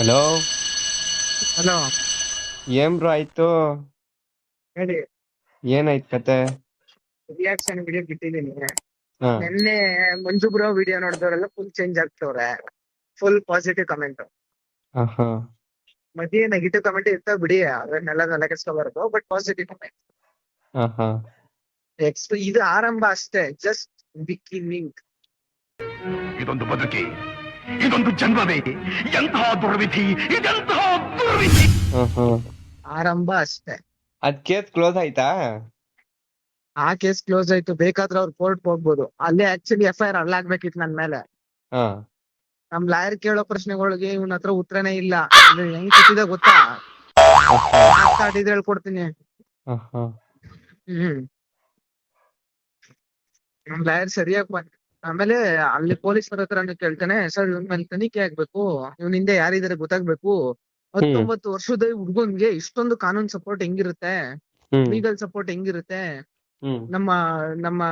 Hello hello ಏನ್ bro ಆಯ್ತು? ಹೇಳಿ. ಏನಾಯ್ತು ಕತೆ? ರಿಯಾಕ್ಷನ್ ವಿಡಿಯೋ ಬಿಟ್ಟಿದ್ದೀನಿ. ಹಾ. ನಿನ್ನೆ ಮಂಜು ಬ್ರೋ ವಿಡಿಯೋ ನೋಡಿದವರೆಲ್ಲ ಫುಲ್ ಚೇಂಜ್ ಆಗ್ತವ್ರೆ. ಫುಲ್ ಪಾಸಿಟಿವ್ ಕಮೆಂಟ್ ಆಹಾ. ಮಧ್ಯೆ ನೆಗೆಟಿವ್ ಕಮೆಂಟ್ ಇರ್ತಾವ ಬಿಡಿ ಅದನ್ನೆಲ್ಲ ತಲೆ ಬಟ್ ಪಾಸಿಟಿವ್ ಕಮೆಂಟ್ ಹಾ ಹಾ ಎಕ್ಸ್ ಇದು ಆರಂಭ ಅಷ್ಟೇ ಜಸ್ಟ್ ಬಿಗಿನಿಂಗ್ ಇದೊಂದು ಬದುಕಿ. ಇದೊಂದು ಜನ್ಮವೇ. ಎಂತಹ ದುರ್ವಿಧಿ ಇದೆಂತಹ ದುರ್ವಿಧಿ. ಆರಂಭ ಅಷ್ಟೇ. ಅದ್ ಕೇಸ್ ಕ್ಲೋಸ್ ಆಯ್ತಾ? ಆ ಕೇಸ್ ಕ್ಲೋಸ್ ಆಯ್ತು. ಬೇಕಾದ್ರೆ ಅವ್ರು ಕೋರ್ಟ್ ಹೋಗ್ಬೋದು. ಅಲ್ಲೇ ಆಕ್ಚುಲಿ ಎಫ್ ಐ ಆರ್ ಅಲ್ಲಾಗ್ಬೇಕಿತ್ತು ನನ್ ಮೇಲೆ. ಹಾ. ನಮ್ ಲಾಯರ್ ಕೇಳೋ ಪ್ರಶ್ನೆಗಳಿಗೆ ಇವನ್ ಹತ್ರ ಉತ್ತರನೇ ಇಲ್ಲ. ಹೆಂಗ್ ಕೊಟ್ಟಿದೆ ಗೊತ್ತಾ? ಮಾತಾಡಿದ್ರೆ ಹೇಳ್ಕೊಡ್ತೀನಿ. ಹಾ ಹ್ಮ್. ನಮ್ ಲಾಯರ್ ಸರಿಯಾಗಿ ಆಮೇಲೆ ಅಲ್ಲಿ ಪೊಲೀಸರ ಹತ್ರನು ಕೇಳ್ತಾನೆ ಸರ್ ಇವನ್ ಮೇಲೆ ತನಿಖೆ ಆಗ್ಬೇಕು ಇವನ್ ಹಿಂದೆ ಯಾರಿದಾರೆ ಗೊತ್ತಾಗ್ಬೇಕು. ಹತ್ತೊಂಬತ್ತು ವರ್ಷದ ಹುಡುಗನ್ಗೆ ಇಷ್ಟೊಂದು ಕಾನೂನ್ ಸಪೋರ್ಟ್ ಹೆಂಗಿರುತ್ತೆ ಲೀಗಲ್ ಸಪೋರ್ಟ್ ಹೆಂಗಿರುತ್ತೆ ನಮ್ಮ ನಮ್ಮ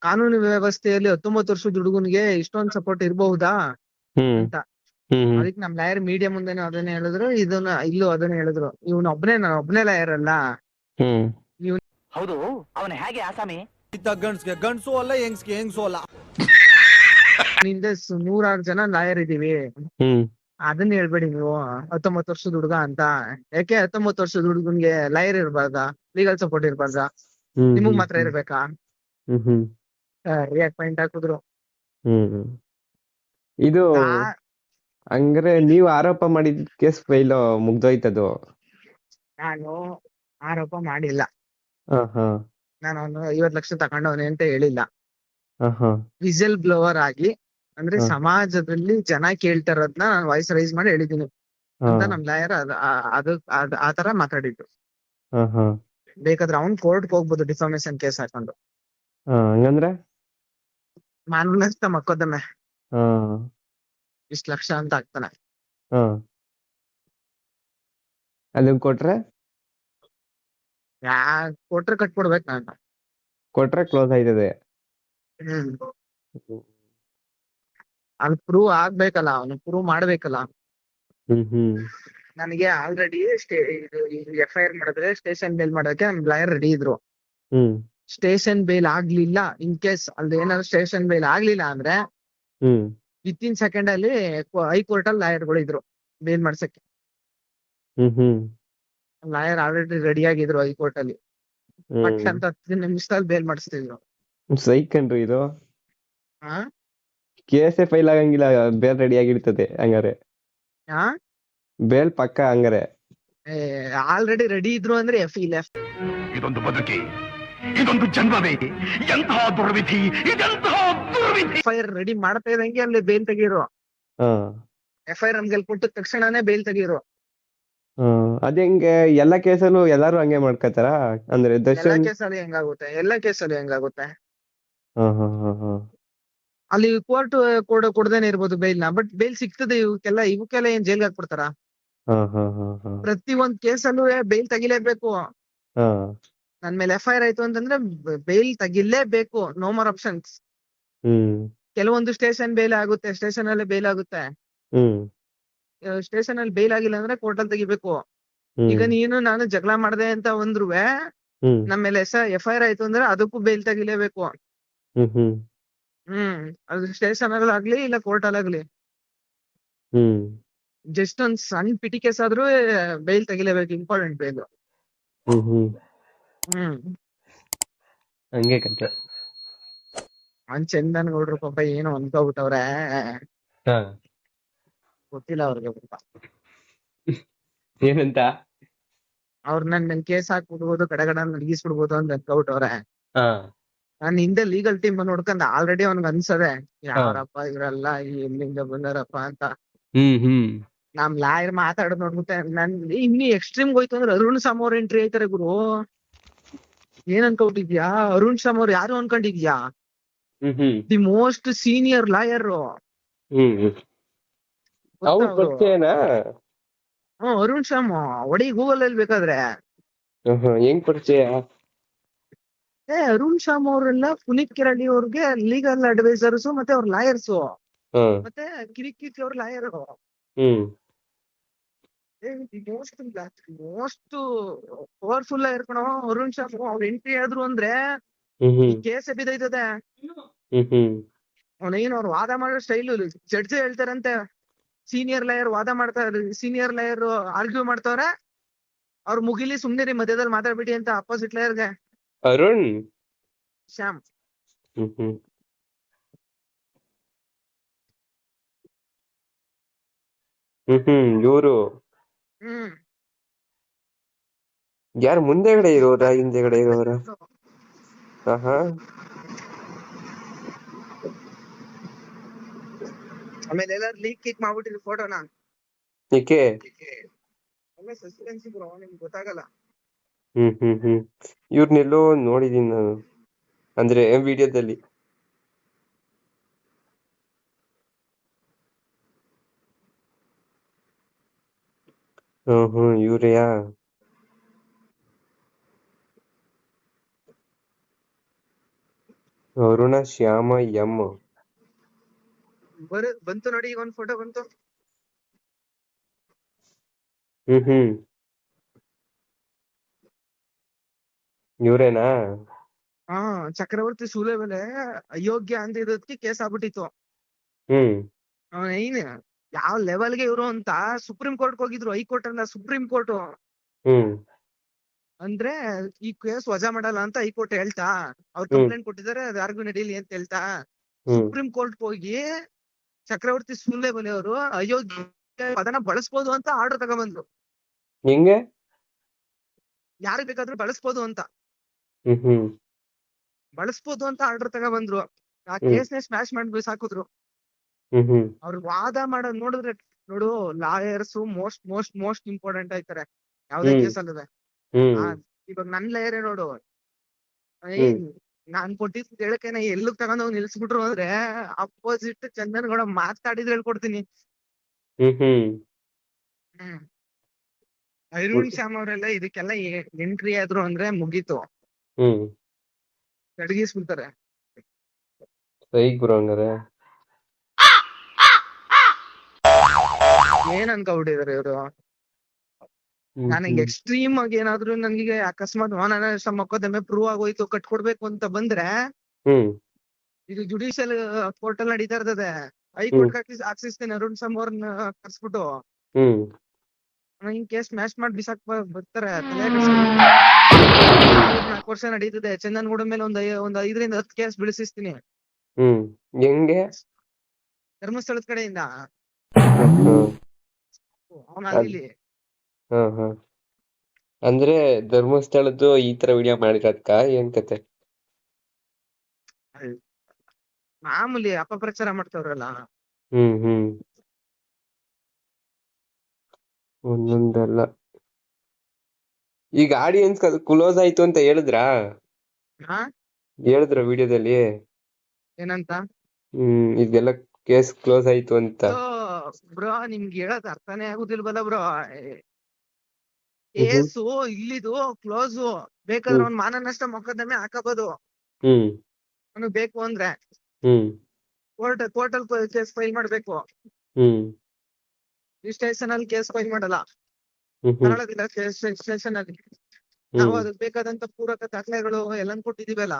ಕಾನೂನು ವ್ಯವಸ್ಥೆಯಲ್ಲಿ ಹತ್ತೊಂಬತ್ತು ವರ್ಷದ ಹುಡುಗನ್ಗೆ ಇಷ್ಟೊಂದು ಸಪೋರ್ಟ್ ಇರಬಹುದಾ? ಅಂತ. ಅದಕ್ಕೆ ನಮ್ ಲಾಯರ್ ಮೀಡಿಯಾ ಮುಂದೆನೂ ಅದನ್ನೇ ಹೇಳಿದ್ರು ಇದನ್ನ ಇಲ್ಲೂ ಅದನ್ನ ಹೇಳಿದ್ರು. ಇವನ್ ಒಬ್ನೇ ನಾನು ಒಬ್ನೇ ಲಾಯರ್ ಅಲ್ಲ. ಹೌದು ಅವನು ಹೇಗೆ ಆಸಾಮಿ? ಗಂಡ್ಸ್ಗೆ ಗಂಡ್ಸು ಅಲ್ಲ ಹೆಂಗ್ಸ್ಗೆ ಹೆಂಗ್ಸು ಅಲ್ಲ. ಹಿಂದೆ ನೂರಾರು ಜನ ಲಾಯರ್ ಇದೀವಿ. ಹ್ಮ್. ಅದನ್ನ ಹೇಳ್ಬೇಡಿ ನೀವು. ಹತ್ತೊಂಬತ್ತು ವರ್ಷದ ಹುಡುಗ ಅಂತ. ಯಾಕೆ ಹತ್ತೊಂಬತ್ತು ವರ್ಷದ ಹುಡುಗನ್ಗೆ ಲಾಯರ್ ಇರ್ಬಾರ್ದಾ? ಲೀಗಲ್ ಸಪೋರ್ಟ್ ಇರ್ಬಾರ್ದಾ? ಹ್ಮ್ ನಿಮಗ್ ಮಾತ್ರ ಇರ್ಬೇಕಾ? ಹ್ಮ್ ಹ್ಮ್. ರಿಯಾಕ್ಟ್ ಪಾಯಿಂಟ್ ಹಾಕಿದ್ರು. ಹ್ಮ್ ಇದು ನಾ- ಹಂಗಾರೆ ನೀವು ಆರೋಪ ಮಾಡಿದ ಕೇಸ್ ಫೈಲ್ ಮುಗ್ದೋಯ್ತದು. ನಾನು ಆರೋಪ ಮಾಡಿಲ್ಲ. ಹಾ ಹಾ ನಾನು ಅವನು ಐವತ್ ಲಕ್ಷ ತಗೊಂಡವನೆ ಅಂತ ಹೇಳಿಲ್ಲ. ವಿಸಲ್ ಬ್ಲೋವರ್ ಆಗಿ ಅಂದ್ರೆ ಸಮಾಜದಲ್ಲಿ ಜನ ಕೇಳ್ತಾ ಇರೋದ್ನ ನಾನು ವಾಯ್ಸ್ ರೈಸ್ ಮಾಡಿ ಹೇಳಿದೀನಿ ಅಂತ ನಮ್ ಲಾಯರ್ ಅದು ಆತರ ಮಾತಾಡಿದ್ದು. ಬೇಕಾದ್ರೆ ಅವ್ನ್ ಕೋರ್ಟ್ ಹೋಗ್ಬೋದು ಡಿಫಾಮೇಶನ್ ಕೇಸ್ ಹಾಕೊಂಡು. ಹಂಗಂದ್ರೆ? ಮಾನನಷ್ಟ ಮಕ್ಕೋದಮ್ಮೆ ಇಷ್ಟ ಲಕ್ಷ ಅಂತ ಆಗ್ತಾನೆ. ಅದನ್ ಕೊಟ್ರೆ? ಯಾ ಕೊಟ್ರೆ ಕಟ್ಕೊಡ್ಬೇಕು ನಾನು. ಕೊಟ್ರೆ ಕ್ಲೋಸ್ ಆಯ್ತದೆ. ಹ್ಮ್. ಅಲ್ಲಿ ಪ್ರೂವ್ ಆಗ್ಬೇಕಲ್ಲ ಅವನು ಪ್ರೂವ್ ಮಾಡ್ಬೇಕಲ್ಲ. Hmm hmm. ನನಗೆ ಆಲ್ರೆಡಿ ಎಫ್ ಐ ಆರ್ ಮಾಡಿದ್ರೆ ಸ್ಟೇಷನ್ ಬೇಲ್ ಮಾಡೋಕೆ ನಮ್ ಲಾಯರ್ ರೆಡಿ ಇದ್ರು. ಹ್ಮ್. ಸ್ಟೇಷನ್ ಬೇಲ್ ಆಗ್ಲಿಲ್ಲ ಇನ್ ಕೇಸ್ ಅಲ್ಲಿ ಏನಾದ್ರು ಸ್ಟೇಷನ್ ಬೇಲ್ ಆಗ್ಲಿಲ್ಲ ಅಂದ್ರೆ ಹ್ಮ್. ವಿತ್ ಇನ್ ಸೆಕೆಂಡ್ ಅಲ್ಲಿ ಹೈಕೋರ್ಟ್ ಅಲ್ಲಿ ಲಾಯರ್ಗಳು ಇದ್ರು ಬೇಲ್ ಮಾಡ್ಸಕ್ಕೆ. Hmm hmm. Lawyer already ready ಆಗಿದ್ರು ಹೈಕೋರ್ಟ್ ಅಲ್ಲಿ. ಪಟ್ ಅಂತ ಹತ್ತು ನಿಮಿಷದಲ್ಲಿ ಬೇಲ್ ಮಾಡಿಸ್ತಿದ್ರು. ಸೈಕಂಡ್ರಿ ಇದು? ಹಾ ಕೇಸ್ ಫೈಲ್ ಆಗಂಗಿಲ್ಲ ಬೇಲ್ ರೆಡಿ ಆಗಿರ್ತದೆ ಹಂಗಾರೆ. ಹಾ ಬೇಲ್ ಪಕ್ಕ ಹಂಗಾರೆ. ಆಲ್ರೆಡಿ ರೆಡಿ ಇದ್ರು ಅಂದ್ರೆ ಎಫ್ ಇಲ್ಲ ಇದೊಂದು ಬದುಕಿ ಇದೊಂದು ಜನ್ಮವೇ ಎಂತಹ ದುರ್ವಿಧಿ ಇದೆಂತಹ ದುರ್ವಿಧಿ. ಎಫ್ ಐ ಆರ್ ರೆಡಿ ಮಾಡ್ತಾ ಇದ್ದಂಗೆ ಅಲ್ಲಿ ಬೇಲ್ ತೆಗೀರು ಹಾ. ಎಫ್ ಐ ಆರ್ ನಮ್ಗೆ ಕೊಟ್ಟ ತಕ್ಷಣನೇ ಬೇಲ್ ತೆಗೀರು ಹಾ ಅದ್ ಹೆಂಗೆ ಎಲ್ಲಾ ಕೇಸಲ್ಲೂ ಎಲ್ಲಾರು ಹಂಗೆ ಮಾಡ್ಕೊತಾರ? ಅಂದ್ರೆ ಎಲ್ಲ ದರ್ಶನ್ ಕೇಸಲ್ಲಿ ಹೆಂಗಾಗುತ್ತೆ ಎಲ್ಲಾ ಕೇಸಲ್ಲಿ ಹೆಂಗಾಗುತ್ತೆ? ಹಾ ಹಾ ಹಾ ಹಾ. ಅಲ್ಲಿ ಕೋರ್ಟ್ ಕೊಡ ಕೊಡದೇನೆ ಇರ್ಬೋದು ನ ಬಟ್ ಬೇಲ್ ಸಿಗ್ತದೆ ಇವಕ್ಕೆಲ್ಲ ಇವಕ್ಕೆಲ್ಲ ಏನ್ ಜೈಲ್ಗೆ ಹಾಕ್ಬಿಡ್ತಾರ? ಹಾ ಹಾ ಹಾ ಹಾ. ಪ್ರತಿ ಒಂದ್ ಕೇಸಲ್ಲೂ ಬೇಲ್ ತೆಗಿಲೇಬೇಕು. ಹಾ. ನನ್ ಮೇಲೆ ಎಫ್ ಐ ಆರ್ ಆಯ್ತು ಅಂತಂದ್ರೆ bail ತೆಗಿಲೇಬೇಕು. No more options hmm. ಕೆಲವೊಂದು ಸ್ಟೇಷನ್ ಬೇಲ್ ಆಗುತ್ತೆ. ಸ್ಟೇಷನ್ ಅಲ್ಲೇ ಬೇಲ್ ಆಗುತ್ತೆ. ಹ್ಮ್. ಸ್ಟೇಷನ್ ಅಲ್ಲಿ ಬೇಲ್ ಆಗಿಲ್ಲ ಅಂದ್ರೆ ಕೋರ್ಟ್ ಅಲ್ಲಿ ತೆಗಿಬೇಕು. ಹ್ಮ್. ಈಗ ನೀನು ನಾನು ಜಗಳ ಮಾಡ್ದೆ ಅಂತ ಅಂದ್ರೂ ಹ್ಮ್. ನಮ್ಮ ಮೇಲೆ ಎಸ್ ಎಫ್ ಐ ಆರ್ ಆಯ್ತು ಅಂದ್ರೆ ಅದಕ್ಕೂ ಬೇಲ್ ತೆಗಿಲೇಬೇಕು. ಹ್ಮ್ ಹ್ಮ್. ಅದು ಸ್ಟೇಷನ್ ಅಲ್ಲಿ ಆಗ್ಲಿ ಇಲ್ಲ ಕೋರ್ಟ್ ಅಲ್ಲಿ ಆಗ್ಲಿ. ಹ್ಮ್. ಜಸ್ಟ್ ಒಂದ್ ಸಣ್ಣ ಪಿಟಿ ಕೇಸ್ ಆದ್ರೂ ಬೇಲ್ ತೆಗಿಲೇಬೇಕು important bail hmm hmm. Hmm. ಹಂಗೆ ಕತೆ ಅವ್ನ್ ಚಂದನ್ ಗೌಡ್ರು ಪಾಪ ಏನೋ ಅನ್ಕೋಬಿಟ್ಟವ್ರೆ. ಹಾ. ಗೊತ್ತಿಲ್ಲ ಅವ್ರಿಗೆ ಪಾಪ. ಏನಂತ? ಅವ್ರ ನನ್ ನನ್ ಕೇಸ್ ಹಾಕ್ಬಿಡ್ಬೋದು ಕಡೆಗಡೆ ನಡಗಿಸ್ಬಿಡ್ಬೋದು ಅಂತ ಅನ್ಕೋಬಿಟ್ಟವ್ರೆ. ಹಾ. ನಾನ್ ಹಿಂದೆ ಲೀಗಲ್ ಟೀಮ್ ನೋಡ್ಕೊಂಡ್ ಆಲ್ರೆಡಿ ಅವ್ನಿಗೆ ಅನ್ಸದೆ ಯಾರಪ್ಪ ಇವರೆಲ್ಲ ಎಲ್ಲಿಂದ ಬಂದಾರಪ್ಪ ಅಂತ. ಹ್ಮ್ ಹ್ಮ್. ನಮ್ ಲಾಯರ್ ಮಾತಾಡೋದ್ ನೋಡ್ಬಿಟ್ಟೆ ನನ್ ಇನ್ನು ಎಕ್ಸ್ಟ್ರೀಮ್ ಹೋಯ್ತು ಅಂದ್ರೆ ಅರುಣ್ ಸಮ್ ಅವ್ರ ಎಂಟ್ರಿ ಆಯ್ತಾರೆ ಗುರು. ಏನ್ ಅನ್ಕೊಂಡಿದ್ಯಾ? ಅರುಣ್ ಸಮ್ ಅವ್ರು ಯಾರು ಅನ್ಕೊಂಡಿದ್ಯಾ? Hmm the most senior lawyer hmm hmm. ಅವ್ರ ಪರಿಚಯನಾ ಹ್ಮ್ ಅರುಣ್ ಶಾಮ್ ಒಡಿ ಗೂಗಲ್ ಅಲ್ಲಿ ಬೇಕಾದ್ರೆ. ಹೆಂಗ್ ಪರಿಚಯ? ಏ ಅರುಣ್ ಶಾಮ್ ಅವರೆಲ್ಲ ಪುನೀತ್ ಕಿರಾಡಿ ಅವ್ರಿಗೆ ಲೀಗಲ್ ಅಡ್ವೈಸರ್ಸ್ ಮತ್ತೆ ಅವ್ರ ಲಾಯರ್ಸ್ ಮತ್ತೆ ಕಿರಿಕ್ ಕಿರಿಕ್ ಅವ್ರ ಲಾಯರ್ ಮೋಸ್ಟ್ ಮೋಸ್ಟ್ ಪವರ್ಫುಲ್ ಇರ್ಕಣೋ ಅರುಣ್ ಶಾಮ್ ಅವ್ರ ಎಂಟ್ರಿ ಆದ್ರು ಅಂದ್ರೆ ಕೇಸ್ ಬಿದ್ದೈತದೆ ಅವನೇನು ಅವ್ರು ವಾದ ಮಾಡೋ ಸ್ಟೈಲ್ ಜಡ್ಜ್ ಹೇಳ್ತಾರಂತೆ ಸೀನಿಯರ್ ಲಾಯರ್ ವಾದ ಮಾಡ್ತಾರೆ ಸೀನಿಯರ್ ಲಾಯರ್ ಆರ್ಗ್ಯೂ ಮಾಡ್ತಾವ್ರೆ. ಅವ್ರ ಮುಗಿಲಿ ಸುಮ್ನಿರಿ ಮಧ್ಯದಲ್ಲಿ ಮಾತಾಡ್ಬಿಡಿ ಅಂತ ಅಪೋಸಿಟ್ ಲಾಯರ್ಗೆ ಅರುಣ್. ಶ್ಯಾಮ್. ಹ್ಮ್ ಹ್ಮ್ ಇವ್ರು. ಹ್ಮ್. ಯಾರು ಮುಂದೆಗಡೆ ಕಡೆ ಹಿಂದೆಗಡೆ ಇರೋರಾ? ಆಹಾ. ಆಮೇಲೆ ಎಲ್ಲಾರು ಲೀಕ್ ಕಿಕ್ ಮಾಡ್ಬಿಟ್ಟಿದ್ರು ಫೋಟೋನ ಏಕೆ? ಒಳ್ಳೆ ಸಸ್ಪೆನ್ಸ್ ಬ್ರೋ ನಿಮ್ಗೆ ಗೊತ್ತಾಗಲ್ಲ. ಹ್ಮ್ ಹ್ಮ್ ಹ್ಮ್. ಇವ್ರನ್ನೆಲ್ಲೋ ನೋಡಿದೀನಿ ನಾನು. ಅಂದ್ರೆ ವಿಡಿಯೋದಲ್ಲಿ. ಹ್ಮ್ ಹ್ಮ್ ಇವ್ರೆಯಾ? ಅರುಣ ಶ್ಯಾಮ ಎಂ ಬರ ಬಂತು ನೋಡಿ ಈಗ ಒಂದ್ ಫೋಟೋ ಬಂತು. ಹ್ಮ್ ಹ್ಮ್. ಇವ್ರೇನಾ? ಹಾ ಚಕ್ರವರ್ತಿ ಸೂಲೆ ಮೇಲೆ ಅಯೋಗ್ಯ ಅಂದಿದ್ದಕ್ಕೆ ಕೇಸ್ ಆಗ್ಬಿಟ್ಟಿತ್ತು. ಹ್ಮ್. ಏನ್ ಯಾವ ಲೆವೆಲ್ಗೆ ಇವ್ರು ಅಂತ ಸುಪ್ರೀಂ ಕೋರ್ಟ್ ಹೋಗಿದ್ರು ಹೈಕೋರ್ಟ್ ಅಲ್ಲ ಸುಪ್ರೀಂ ಕೋರ್ಟ್ ಹ್ಮ್. ಅಂದ್ರೆ ಈ ಕೇಸ್ ವಜಾ ಮಾಡಲ್ಲ ಅಂತ ಹೈಕೋರ್ಟ್ ಹೇಳ್ತಾ ಅವ್ರು. ಕಂಪ್ಲೇಂಟ್ ಕೊಟ್ಟಿದ್ದಾರೆ ಅದು ಯಾರಿಗೂ ನಡೀಲಿ ಅಂತ ಹೇಳ್ತಾ ಸುಪ್ರೀಂ ಕೋರ್ಟ್ ಹೋಗಿ ಚಕ್ರವರ್ತಿ ಸೂಲೆ ಅವರು ಅಯೋಗ್ಯ ಅದನ್ನ ಬಳಸ್ಬೋದು ಅಂತ ಆರ್ಡರ್ ತಗೊಂಡ್ಬಂದ್ರು ಹೆಂಗೆ? ಯಾರಿಗ್ ಬೇಕಾದ್ರೂ ಬಳಸ್ಬೋದು ಅಂತ. ಹ್ಮ್ ಹ್ಮ್. ಬಳಸ್ಬೋದು ಅಂತ ಆರ್ಡರ್ ತಗೊಂಬಂದ್ರು ಆ ಕೇಸ್ ನೇ ಸ್ಮ್ಯಾಶ್ ಮಾಡಿ ಸಾಕಿದ್ರು. ಹ್ಮ್ ಹ್ಮ್. ಅವ್ರು ವಾದ ಮಾಡೋದ್ ನೋಡಿದ್ರೆ ನೋಡು lawyers most most most important ಆಯ್ತಾರೆ. ಯಾವ್ದೇ. ಕೇಸ್ ಅಲ್ಲದೆ. ಇವಾಗ ನನ್ ಲಾಯರ್ ನೋಡು. ನಾನ್ ಕೊಟ್ಟಿದ್ ಹೇಳಕೇನೆ ಎಲ್ಲೂ ತಗೊಂಡ್ ಹೋಗಿ ನಿಲ್ಸ್ಬಿಟ್ರು ಅಂದ್ರೆ ಅಪೋಸಿಟ್ ಚಂದನ್ ಗೌಡ ಮಾತಾಡಿದ್ರೆ ಹೇಳ್ಕೊಡ್ತೀನಿ. ಅರುಣ್ ಶ್ಯಾಮ್ ಅವರೆಲ್ಲ ಇದಕ್ಕೆಲ್ಲ ಎಂಟ್ರಿ ಆದ್ರು ಅಂದ್ರೆ ಮುಗೀತು. ಹ್ಮ್. ಅಡಗಿಸ್ಬಿಡ್ತಾರೆ ಸೈಕ್ ಬ್ರೋ ಹಂಗಾರೆ. ಏನ್ ಅನ್ಕೊಬಿಟ್ಟಿದಾರೆ ಇವ್ರು? ನನಗೆ. ಎಕ್ಸ್ಟ್ರೀಮ್ ಆಗಿ ಏನಾದ್ರು ನನಗೆ ಅಕಸ್ಮಾತ್ ಮಾನನಷ್ಟ ಮೊಕದ್ದಮೆ ಪ್ರೂವ್ ಆಗೋಯ್ತು ಕಟ್ಕೊಡ್ಬೇಕು ಅಂತ ಬಂದ್ರೆ ಹ್ಮ್. ಇದು ಜುಡಿಷಿಯಲ್ ಕೋರ್ಟ್ ಅಲ್ಲಿ ನಡೀತಾ ಇರ್ತದೆ. ಹೈಕೋರ್ಟ್ ಹಾಕ್ಸಿಸ್ತೇನೆ ಅರುಣ್ ಸಮ್ ಅವ್ರನ್ನ ಕರ್ಸ್ಬಿಟ್ಟು. ಹ್ಮ್. ಹಿಂಗ್ ಕೇಸ್ ಮ್ಯಾಚ್ ಮಾಡಿ ಬಿಸಾಕ್ ಬರ್ತಾರೆ ತಲೆ ನಾಲ್ಕು ವರ್ಷ ನಡೀತಿದೆ. ಚಂದನ್ ಗುಡ ಮೇಲೆ ಒಂದ್ ಐ- ಒಂದ್ ಐದರಿಂದ ಹತ್ತು ಕೇಸ್ ಬಿಡಿಸಿಸ್ತೀನಿ. ಹ್ಮ್. ಹೆಂಗೆ? ಧರ್ಮಸ್ಥಳದ ಕಡೆಯಿಂದ. ಅವನಾಗಿಲ್ಲಿ ಹಾ ಹಾ. ಅಂದ್ರೆ ಧರ್ಮಸ್ಥಳದ್ದು ಈ ತರ ವಿಡಿಯೋ ಮಾಡಿರೋದ್ಕ ಏನ್ ಕತೆ? ಮಾಮೂಲಿ ಅಪಪ್ರಚಾರ ಮಾಡ್ತಾವ್ರಲ್ಲ. ಹ್ಮ್ ಹ್ಮ್. ಒಂದೊಂದಲ್ಲ. ಈಗ ಆಡಿಯನ್ಸ್ ಕ್ಲೋಸ್ ಆಯ್ತು ಅಂತ ಹೇಳಿದ್ರಾ? ಹಾ? ಹೇಳಿದ್ರ ವಿಡಿಯೋದಲ್ಲಿ? ಏನಂತ? ಹ್ಮ್ ಇದೆಲ್ಲ ಕೇಸ್ ಕ್ಲೋಸ್ ಆಯ್ತು ಅಂತ. ಬ್ರೋ ನಿಮ್ಗೆ ಹೇಳೋದ್ ಅರ್ಥನೇ ಆಗುದಿಲ್ವಲ್ಲ ಬ್ರೋ? ಕೇಸು ಇಲ್ಲಿದು ಕ್ಲೋಸ್ ಬೇಕಾದ್ರೆ. ಅವ್ನ್ ಮಾನನಷ್ಟ ಮೊಕದ್ದಮೆ ಹಾಕಬಹುದು ಹ್ಮ್. ಅವ್ನಿಗ್ ಬೇಕು ಅಂದ್ರೆ. ಹ್ಮ್. ಕೋರ್ಟ್ ಕೋರ್ಟ್ ಅಲ್ಲಿ ಕೇಸ್ ಫೈಲ್ ಮಾಡ್ಬೇಕು. ಹ್ಮ್. ಸ್ಟೇಷನ್ ಅಲ್ಲಿ ಕೇಸ್ ಫೈಲ್ ಮಾಡಲ್ಲ. ಕನ್ನಡದಿಂದ ಸ್ಟೇಷನ್ ಅಲ್ಲಿ ನಾವು ಅದಕ್ಕೆ ಬೇಕಾದಂತ ಪೂರಕ ದಾಖಲೆಗಳು ಎಲ್ಲನ್ ಕೊಟ್ಟಿದೀವಲ್ಲ